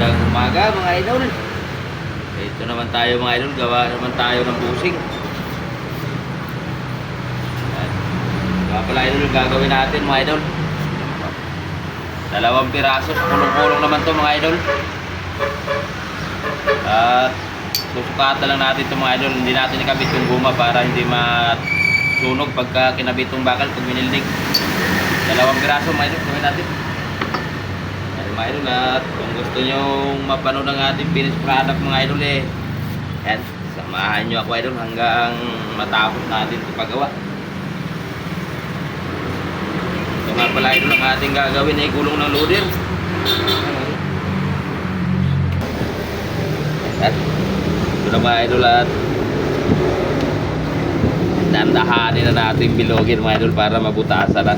Magandang umaga mga idol. Ito naman tayo mga idol, gawa naman tayo ng busing. Gawa pala idol gagawin natin mga idol. Dalawang piraso, kulong-kulong naman to mga idol. At susukatan lang natin ito mga idol. Hindi natin ikabit yung guma para hindi masunog pagka kinabit yung bakal pag minildig. Dalawang piraso mga idol, gawin natin. Mga idol at kung gusto nyo mapanood ang ating finished product mga idol eh yan, samahan nyo ako idol hanggang matapos natin ito paggawa ito nga pala idol ang ating gagawin ay gulong ng loader at ito na mga idol at dandahanin na natin bilogin mga idol para mabutasan na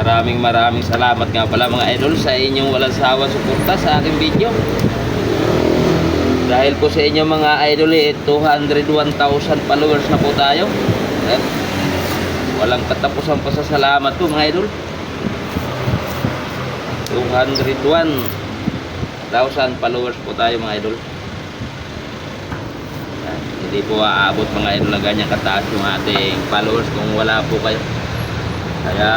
Maraming maraming salamat nga pala mga idol sa inyong walang sawa suporta sa aking video. Dahil po sa inyo mga idol eh, 201,000 followers na po tayo. Eh, walang katapusan pa sa salamat po mga idol. 201,000 followers po tayo mga idol. Yan, Hindi po aabot mga idol na ganyan kataas yung ating followers kung wala po kayo. Kaya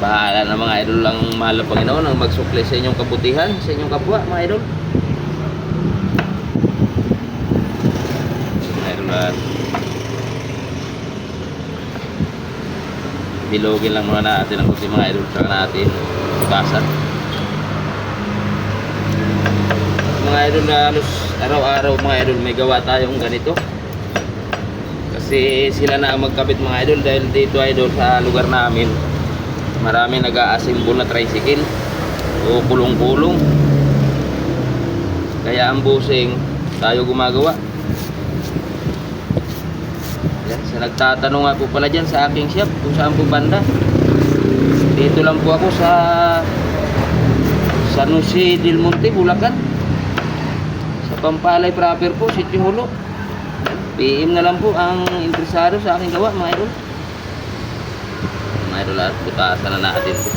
bahala na mga idol lang mahal ng Panginoon ang magsukli sa inyong kabutihan, sa inyong kapwa mga idol. Idol at bilogin lang muna natin ang kunti mga idol saka natin basan. Mga idol na halos araw-araw mga idol may gawa tayong ganito kasi sila na ang magkabit mga idol dahil dito idol sa lugar namin marami nag-a-assemble na tricycle. O kulong-kulong kaya ang busing tayo gumagawa. Yan, sa nagtatanong nga po pala dyan sa aking shop kung saan po banda. Dito lang po ako sa San Jose del Monte, Bulacan. Sa Pampalay proper po, Sitio Hulo PM na lang po ang interesado sa aking gawa mga idol. Mga idol at butasan na natin po.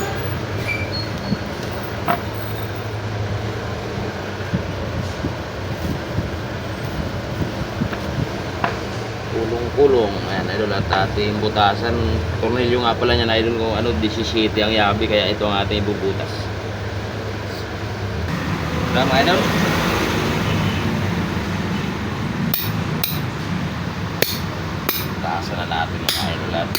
Kulong-kulong. Ayan idol at ating butasan. Tornilyo nga pala niya idol kung ano 17 ang yabi kaya ito ang ating ibubutas. Tara mga idol. Taasan na natin mga idol at.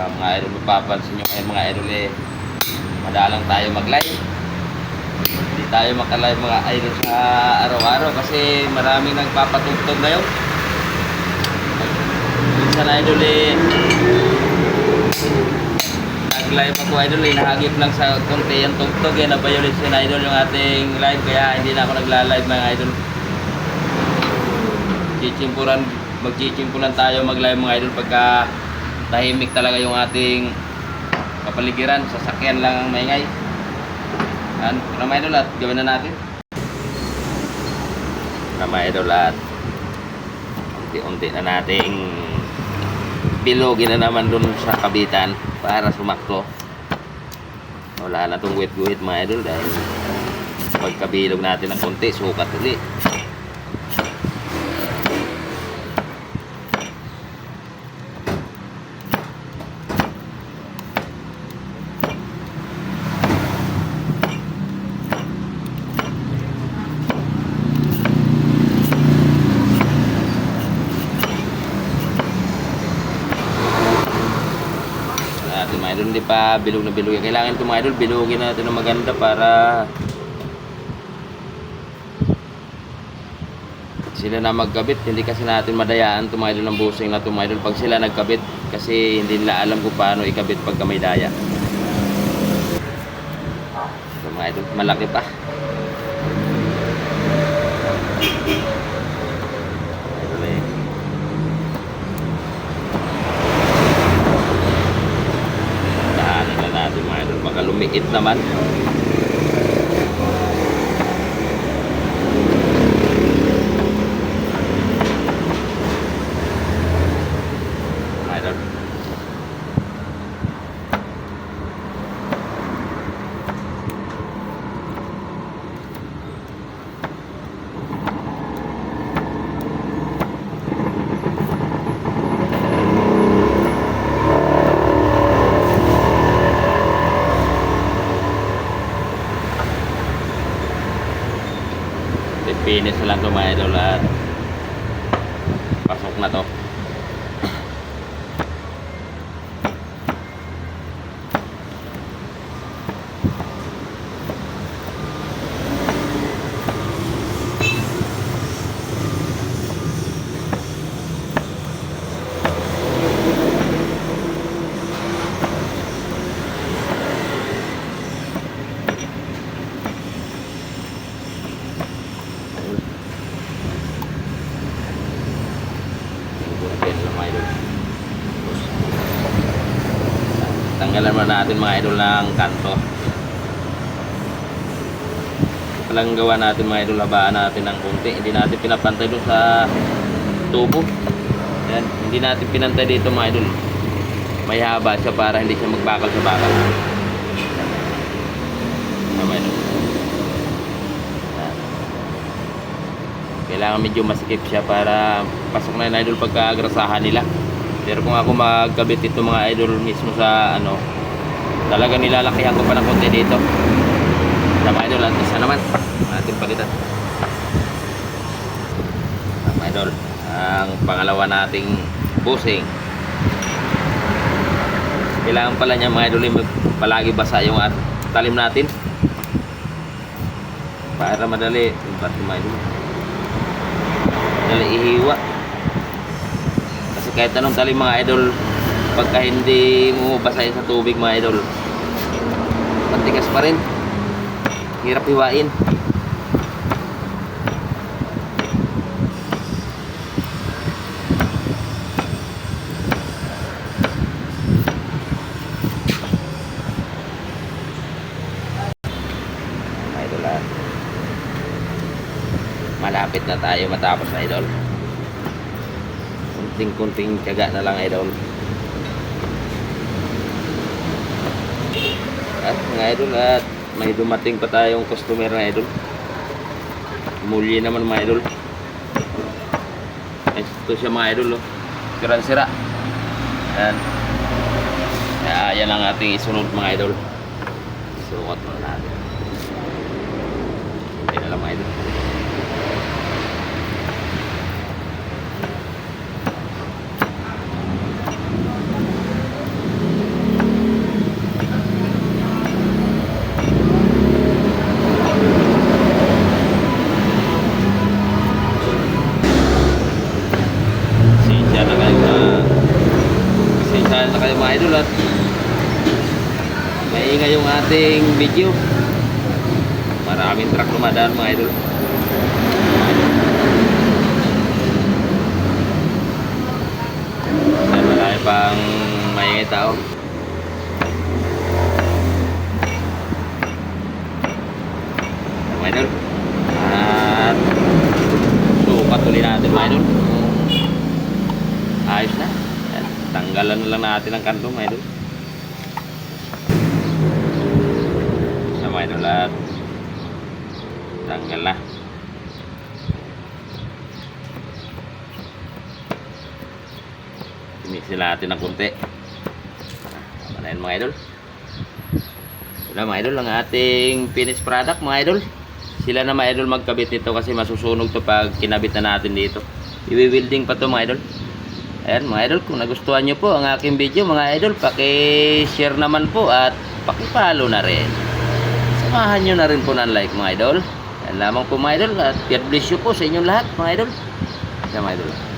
Ah, mga idol, mapapansin nyo ngayon mga idol eh, madalang tayo mag-live. Hindi tayo makalive mga idol sa araw-araw kasi maraming nagpapatugtog ngayon. Minsan idol eh, nag-live ako idol eh, nahagip lang sa konti yung tugtog eh, na-violation idol yung ating live kaya hindi na ako nagla-live mga idol. Chichimpuran, magchichimpuran tayo mag-live mga idol pagka tahimik talaga yung ating kapaligiran, sasakyan lang ang maingay. Yan, mga idol gawin na natin. Mga idol at unti-unti na nating bilogin na naman dun sa kabitan para sumakto. Wala na tong guhit-guhit mga idol dahil pagkabilog natin ng konti, sukat ulit. natin mga idol hindi pa bilog na bilog kailangan ito mga idol bilogin natin ng maganda para sila na magkabit. Hindi kasi natin madayaan ito mga idol ng busing na ito mga idol pag sila nagkabit. Kasi hindi nila alam kung paano ikabit pagka may daya. Ito mga idol malaki pa malumiit naman. Na lang ito mga pasok na to. Yan lang mga idol. Tanggalan muna natin mga idol ng kanto. Palang gawa natin mga idol, habaan natin ng konti. Hindi natin pinapantay doon sa tubo. Yan. Hindi natin pinantay dito mga idol. May haba siya para hindi siya magbakal sa bakal. Mga idol. Kailangan medyo masikip siya para pasok na yung idol pagka-agrasahan nila. Pero kung ako magkabit ito mga idol mismo sa ano, talaga nilalakihan ko pa ng konti dito. Sa mga idol, at isa naman, ating palitan. Mga idol, ang pangalawa nating busing. Kailangan pala niya mga idol, yung palagi basa yung at talim natin. Para madali, yung bato mga idol dali ihiwa kasi kahit anong tali mga idol pagka hindi mo basahin sa tubig mga idol matigas pa rin. Hirap hiwain. Ah. Malapit na tayo matapos idol. Kunting kunting tiyaga na lang idol at mga idol at may dumating pa tayong customer na idol. Muli naman mga idol. Ito siya mga idol oh. sirang sira. Yan kaya yan ang ating isunod mga idol. Sukat mo natin. Yan na lang mga idol Pasensya na kayo na Pasensya na kayo mga idol at maingay yung ating video. Maraming truck lumadaan mga idol. Ay, marami pang maingay tao. Mga idol. At sukat ulit natin mga idol. Ayos na. Tanggalan na lang natin ang kantong mga idol sa mga idol at tanggal na Mixin natin ng konti. Tama mga idol. Wala mga idol ang ating finished product mga idol. Sila na mga idol magkabit nito kasi masusunog to pag kinabit na natin dito. I-welding pa to mga idol. Ayan mga idol, kung nagustuhan nyo po ang aking video mga idol, paki-share naman po at paki-follow na rin. Samahan nyo na rin po ng like mga idol. Yan lamang po mga idol at God bless you po sa inyong lahat mga idol. Yan mga idol.